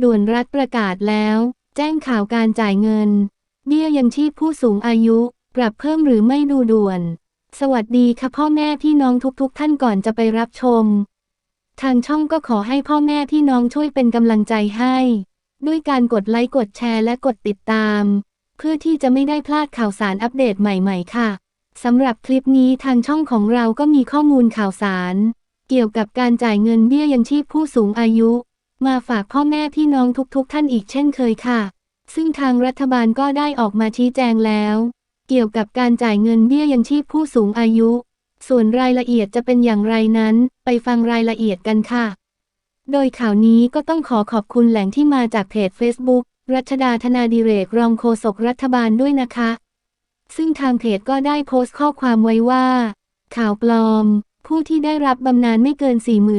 ด่วนรัฐประกาศแล้ว แจ้งข่าวการจ่ายเงิน เบี้ยยังชีพผู้สูงอายุ ปรับเพิ่มหรือไม่ดูด่วน สวัสดีค่ะพ่อแม่พี่น้องทุกๆทท่านก่อนจะไปรับชม ทางช่องก็ขอให้พ่อแม่พี่น้องช่วยเป็นกำลังใจให้ ด้วยการกดไลค์กดแชร์และกดติดตาม เพื่อที่จะไม่ได้พลาดข่าวสารอัปเดตใหม่ๆ ค่ะสำหรับคลิปนี้ทางช่องของเราก็มีข้อมูลข่าวสาร เกี่ยวกับการจ่ายเงินเบี้ยยังชีพผู้สูงอายุ มาฝากพ่อแม่พี่น้องทุกๆ ท่านอีกเช่นเคยค่ะ ซึ่งทางรัฐบาลก็ได้ออกมาชี้แจงแล้ว เกี่ยวกับการจ่ายเงินเบี้ยยังชีพผู้สูงอายุ ส่วนรายละเอียดจะเป็นอย่างไรนั้น ไปฟังรายละเอียดกันค่ะ โดยข่าวนี้ก็ต้องขอขอบคุณแหล่งที่มาจากเพจ Facebook รัชดาธนาดิเรกรองโฆษกรัฐบาลด้วยนะคะ ซึ่งทางเพจก็ได้โพสต์ข้อความไว้ว่า ข่าวปลอม ผู้ที่ได้รับบำนาญไม่เกิน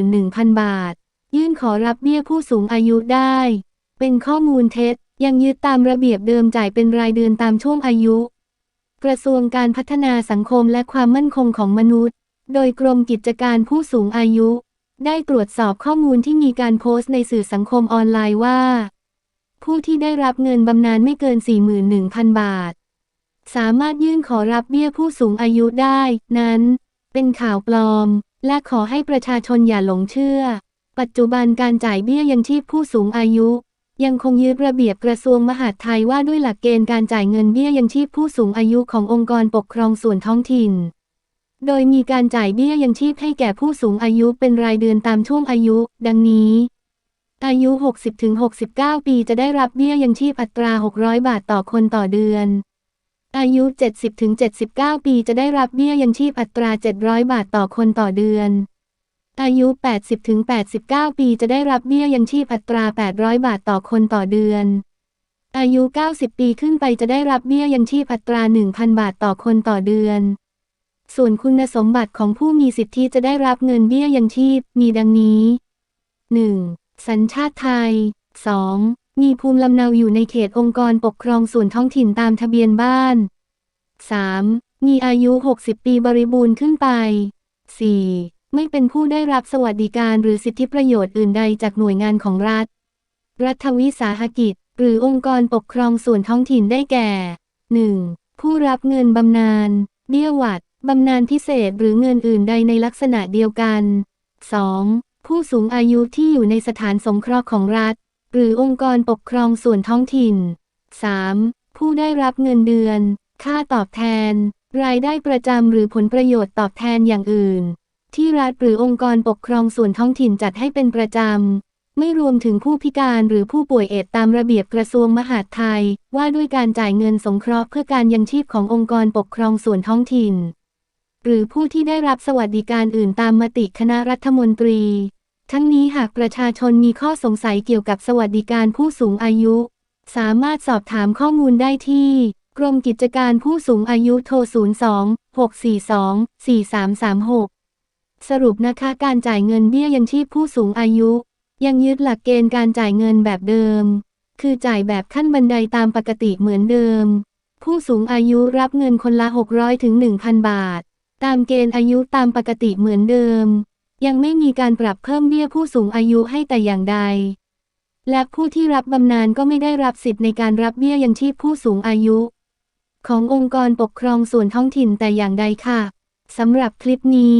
41,000 บาท ยื่นขอรับเบี้ยผู้สูงอายุได้ เป็นข้อมูลเท็จ ยังยึดตามระเบียบเดิมจ่ายเป็นรายเดือนตามช่วงอายุ กระทรวงการพัฒนาสังคมและความมั่นคงของมนุษย์ โดยกรมกิจการผู้สูงอายุ ได้ตรวจสอบข้อมูลที่มีการโพสต์ในสื่อสังคมออนไลน์ว่า ผู้ที่ได้รับเงินบำนาญไม่เกิน 41,000 บาท สามารถยื่นขอรับเบี้ยผู้สูงอายุได้ นั้น เป็นข่าวปลอม และขอให้ประชาชนอย่าหลงเชื่อ ปัจจุบันการจ่ายเบี้ยยังชีพผู้สูงอายุ ยังคงยึดระเบียบกระทรวงมหาดไทยว่าด้วยหลักเกณฑ์การจ่ายเงินเบี้ยยังชีพผู้สูงอายุขององค์กรปกครองส่วนท้องถิ่น โดยมีการจ่ายเบี้ยยังชีพให้แก่ผู้สูงอายุเป็นรายเดือนตามช่วงอายุ ดังนี้ อายุ 60-69 ปีจะได้รับเบี้ยยังชีพอัตรา 600 บาทต่อคนต่อเดือน อายุ 70-79 ปีจะได้รับเบี้ยยังชีพอัตรา 700 บาทต่อคนต่อเดือน อายุ 80-89 ปีจะได้รับเบี้ยยังชีพอัตรา 800 บาทต่อคนต่อเดือน อายุ 90 ปีขึ้นไปจะได้รับเบี้ยยังชีพอัตรา 1,000 บาทต่อคนต่อเดือน ส่วนคุณสมบัติของผู้มีสิทธิจะได้รับเงินเบี้ยยังชีพมีดังนี้ 1. สัญชาติไทย 2. มีภูมิลำเนาอยู่ในเขตองค์กรปกครองส่วนท้องถิ่นตามทะเบียนบ้าน 3. มีอายุ 60 ปีบริบูรณ์ขึ้นไป 4. ไม่เป็นผู้ได้รับสวัสดิการหรือสิทธิประโยชน์อื่นใดจากหน่วยงานของรัฐ รัฐวิสาหกิจ หรือองค์กรปกครองส่วนท้องถิ่นได้แก่ 1. ผู้รับเงินบำนาญ เบี้ยหวัดบำนาญพิเศษหรือเงินอื่นใดในลักษณะเดียวกัน 2. ผู้สูงอายุที่อยู่ในสถานสงเคราะห์ของรัฐ หรือองค์กรปกครองส่วนท้องถิ่น 3. ผู้ได้รับเงินเดือน ค่าตอบแทน รายได้ประจำหรือผลประโยชน์ตอบแทนอย่างอื่น ที่รัฐหรือองค์กรปกครองส่วนท้องถิ่นจัดให้เป็นประจำ ไม่รวมถึงผู้พิการหรือผู้ป่วยเอดส์ตามระเบียบกระทรวงมหาดไทย ว่าด้วยการจ่ายเงินสงเคราะห์เพื่อการยังชีพขององค์กรปกครองส่วนท้องถิ่น หรือผู้ที่ได้รับสวัสดิการอื่นตามมติคณะรัฐมนตรี ทั้งนี้หากประชาชนมีข้อสงสัยเกี่ยวกับสวัสดิการผู้สูงอายุ สามารถสอบถามข้อมูลได้ที่กรมกิจการผู้สูงอายุโทร 02 642 4336 สรุปนะคะการจ่ายเงินเบี้ยยังชีพผู้สูงอายุ ยังยึดหลักเกณฑ์การจ่ายเงินแบบเดิม คือจ่ายแบบขั้นบันไดตามปกติเหมือนเดิม ผู้สูงอายุรับเงินคนละ 600ถึง1,000 บาท ตามเกณฑ์อายุตามปกติเหมือนเดิม ยังไม่มีการปรับเพิ่มเบี้ยผู้สูงอายุให้แต่อย่างใด และผู้ที่รับบำนาญก็ไม่ได้รับสิทธิ์ในการรับเบี้ยยังชีพผู้สูงอายุ ขององค์กรปกครองส่วนท้องถิ่นแต่อย่างใดค่ะสำหรับคลิปนี้